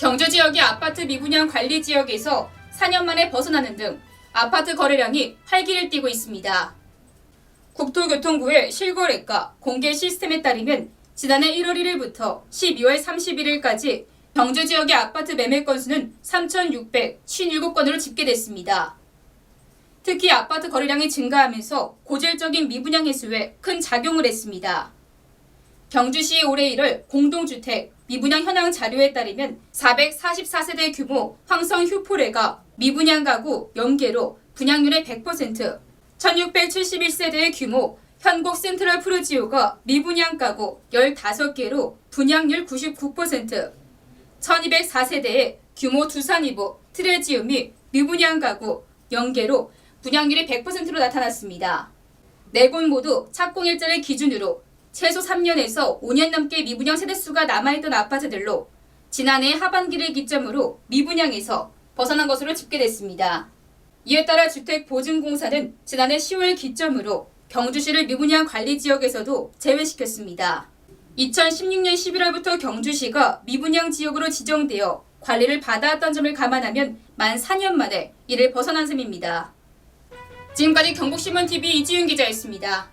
경주 지역의 아파트 미분양 관리 지역에서 4년 만에 벗어나는 등 아파트 거래량이 활기를 띠고 있습니다. 국토교통부의 실거래가 공개 시스템에 따르면 지난해 1월 1일부터 12월 31일까지 경주 지역의 아파트 매매 건수는 3,657건으로 집계됐습니다. 특히 아파트 거래량이 증가하면서 고질적인 미분양 해소에 큰 작용을 했습니다. 경주시 올해 1월 공동주택 미분양 현황 자료에 따르면 444세대 규모 황성 휴포레가 미분양 가구 연계로 분양률의 100%, 1671세대의 규모 현곡 센트럴 프루지오가 미분양 가구 15개로 분양률 99%, 1204세대의 규모 두산이보 트레지움이 미분양 가구 연계로 분양률이 100%로 나타났습니다. 네 곳 모두 착공일자를 기준으로 최소 3년에서 5년 넘게 미분양 세대수가 남아있던 아파트들로 지난해 하반기를 기점으로 미분양에서 벗어난 것으로 집계됐습니다. 이에 따라 주택보증공사는 지난해 10월 기점으로 경주시를 미분양 관리 지역에서도 제외시켰습니다. 2016년 11월부터 경주시가 미분양 지역으로 지정되어 관리를 받아왔던 점을 감안하면 만 4년 만에 이를 벗어난 셈입니다. 지금까지 경북신문TV 이지윤 기자였습니다.